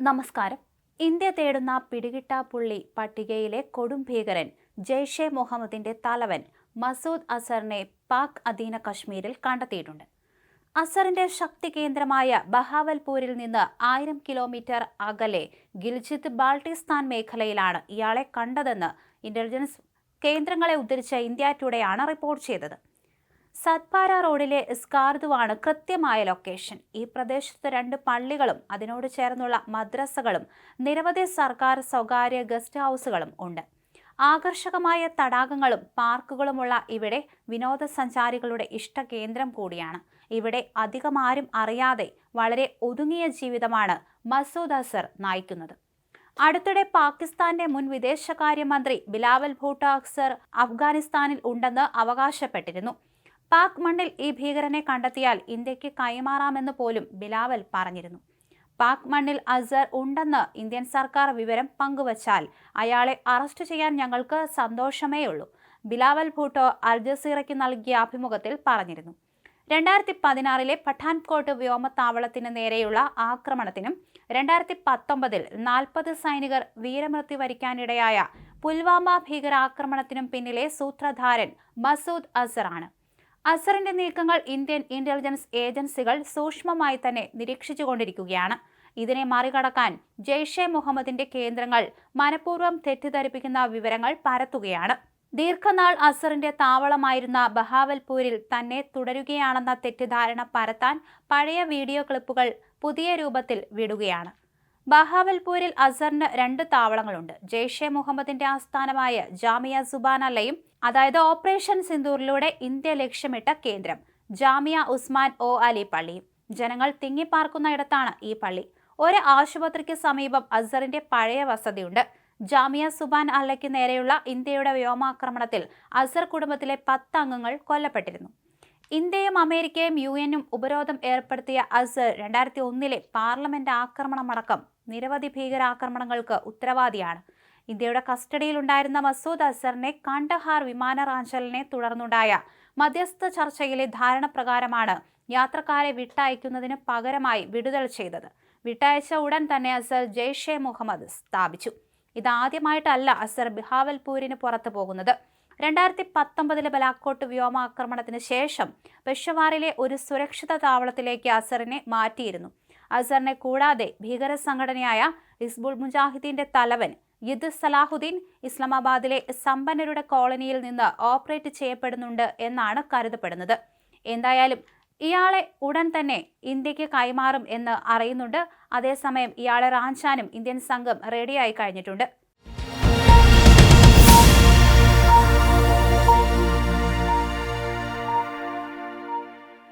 നമസ്കാരം. ഇന്ത്യ തേടുന്ന പിടികിട്ടാപ്പുള്ളി പട്ടികയിലെ കൊടും ഭീകരൻ ജെയ്ഷെ മുഹമ്മദിന്റെ തലവൻ മസൂദ് അസറിനെ പാക് അധീന കശ്മീരിൽ കണ്ടെത്തിയിട്ടുണ്ട്. അസറിന്റെ ശക്തി കേന്ദ്രമായ ബഹാവൽപൂരിൽ നിന്ന് ആയിരം കിലോമീറ്റർ അകലെ ഗിൽജിത്ത് ബാൾട്ടിസ്ഥാൻ മേഖലയിലാണ് ഇയാളെ കണ്ടതെന്ന് ഇന്റലിജൻസ് കേന്ദ്രങ്ങളെ ഉദ്ധരിച്ച ഇന്ത്യ ടുഡേ ആണ് റിപ്പോർട്ട് ചെയ്തത്. സത്പാര റോഡിലെ സ്കാർദുവാണ് കൃത്യമായ ലൊക്കേഷൻ. ഈ പ്രദേശത്ത് രണ്ട് പള്ളികളും അതിനോട് ചേർന്നുള്ള മദ്രസകളും നിരവധി സർക്കാർ സ്വകാര്യ ഗസ്റ്റ് ഹൗസുകളും ഉണ്ട്. ആകർഷകമായ തടാകങ്ങളും പാർക്കുകളുമുള്ള ഇവിടെ വിനോദസഞ്ചാരികളുടെ ഇഷ്ടകേന്ദ്രം കൂടിയാണ്. ഇവിടെ അധികമാരും അറിയാതെ വളരെ ഒതുങ്ങിയ ജീവിതമാണ് മസൂദ് അസർ നയിക്കുന്നത്. അടുത്തിടെ പാകിസ്ഥാന്റെ മുൻ വിദേശകാര്യമന്ത്രി ബിലാവൽ ഭൂട്ടോ അക്സർ അഫ്ഗാനിസ്ഥാനിൽ ഉണ്ടെന്ന് അവകാശപ്പെട്ടിരുന്നു. പാക് മണ്ണിൽ ഈ ഭീകരനെ കണ്ടെത്തിയാൽ ഇന്ത്യയ്ക്ക് കൈമാറാമെന്ന് പോലും ബിലാവൽ പറഞ്ഞിരുന്നു. പാക് മണ്ണിൽ അസർ ഉണ്ടെന്ന് ഇന്ത്യൻ സർക്കാർ വിവരം പങ്കുവച്ചാൽ അയാളെ അറസ്റ്റ് ചെയ്യാൻ ഞങ്ങൾക്ക് സന്തോഷമേയുള്ളൂ ബിലാവൽ ഭൂട്ടോ അൽജസീറയ്ക്ക് നൽകിയ അഭിമുഖത്തിൽ പറഞ്ഞിരുന്നു. രണ്ടായിരത്തി പതിനാറിലെ പഠാൻകോട്ട് വ്യോമത്താവളത്തിന് നേരെയുള്ള ആക്രമണത്തിനും രണ്ടായിരത്തി പത്തൊമ്പതിൽ നാൽപ്പത് സൈനികർ വീരമൃത്യു വരിക്കാനിടയായ പുൽവാമ ഭീകരാക്രമണത്തിനും പിന്നിലെ സൂത്രധാരൻ മസൂദ് അസറാണ് അസറിന്റെ നീക്കങ്ങൾ ഇന്ത്യൻ ഇന്റലിജൻസ് ഏജൻസികൾ സൂക്ഷ്മമായി തന്നെ നിരീക്ഷിച്ചുകൊണ്ടിരിക്കുകയാണ്. ഇതിനെ മറികടക്കാൻ ജെയ്ഷെ മുഹമ്മദിന്റെ കേന്ദ്രങ്ങൾ മനഃപൂർവം തെറ്റിദ്ധരിപ്പിക്കുന്ന വിവരങ്ങൾ പരത്തുകയാണ്. ദീർഘനാൾ അസറിന്റെ താവളമായിരുന്ന ബഹാവൽപൂരിൽ തന്നെ തുടരുകയാണെന്ന തെറ്റിദ്ധാരണ പരത്താൻ പഴയ വീഡിയോ ക്ലിപ്പുകൾ പുതിയ രൂപത്തിൽ വിടുകയാണ്. ബഹാവൽപൂരിൽ അസറിന് രണ്ട് താവളങ്ങളുണ്ട്. ജെയ്ഷെ മുഹമ്മദിന്റെ ആസ്ഥാനമായ ജാമിയ സുബാനല്ലയും അതായത് ഓപ്പറേഷൻ സിന്ദൂറിലൂടെ ഇന്ത്യ ലക്ഷ്യമിട്ട കേന്ദ്രം ജാമിയ ഉസ്മാൻ ഒ അലി പള്ളിയും. ജനങ്ങൾ തിങ്ങിപ്പാർക്കുന്ന ഇടത്താണ് ഈ പള്ളി. ഒരു ആശുപത്രിക്ക് സമീപം അസറിന്റെ പഴയ വസതിയുണ്ട്. ജാമിയ സുബാൻ അല്ലയ്ക്ക് നേരെയുള്ള ഇന്ത്യയുടെ വ്യോമാക്രമണത്തിൽ അസർ കുടുംബത്തിലെ പത്ത് അംഗങ്ങൾ കൊല്ലപ്പെട്ടിരുന്നു. ഇന്ത്യയും അമേരിക്കയും യു എനും ഉപരോധം ഏർപ്പെടുത്തിയ അസർ രണ്ടായിരത്തി ഒന്നിലെ പാർലമെന്റ് ആക്രമണമടക്കം നിരവധി ഭീകരാക്രമണങ്ങൾക്ക് ഉത്തരവാദിയാണ്. ഇന്ത്യയുടെ കസ്റ്റഡിയിലുണ്ടായിരുന്ന മസൂദ് അസറിനെ കണ്ടഹാർ വിമാനറാഞ്ചലിനെ തുടർന്നുണ്ടായ മധ്യസ്ഥ ചർച്ചയിലെ ധാരണ പ്രകാരമാണ് യാത്രക്കാരെ വിട്ടയക്കുന്നതിന് പകരമായി വിടുതൽ ചെയ്തത്. വിട്ടയച്ച ഉടൻ തന്നെ അസർ ജെയ്ഷെ മുഹമ്മദ് സ്ഥാപിച്ചു. ഇതാദ്യമായിട്ടല്ല അസർ ബിഹാവൽപൂരിന് പുറത്തു പോകുന്നത്. രണ്ടായിരത്തി പത്തൊമ്പതിലെ ബലാക്കോട്ട് വ്യോമാക്രമണത്തിന് ശേഷം പെഷവാറിലെ ഒരു സുരക്ഷിത താവളത്തിലേക്ക് അസറിനെ മാറ്റിയിരുന്നു. അസറിനെ കൂടാതെ ഭീകര സംഘടനയായ ഹിസ്ബുൾ മുജാഹിദീന്റെ തലവൻ യുദ് സലാഹുദ്ദീൻ ഇസ്ലാമാബാദിലെ സമ്പന്നരുടെ കോളനിയിൽ നിന്ന് ഓപ്പറേറ്റ് ചെയ്യപ്പെടുന്നുണ്ട് എന്നാണ് കരുതപ്പെടുന്നത്. എന്തായാലും ഇയാളെ ഉടൻ തന്നെ ഇന്ത്യയ്ക്ക് കൈമാറും എന്ന് അറിയുന്നുണ്ട്. അതേസമയം ഇയാളെ റാഞ്ചാനും ഇന്ത്യൻ സംഘം റെഡിയായി കഴിഞ്ഞിട്ടുണ്ട്.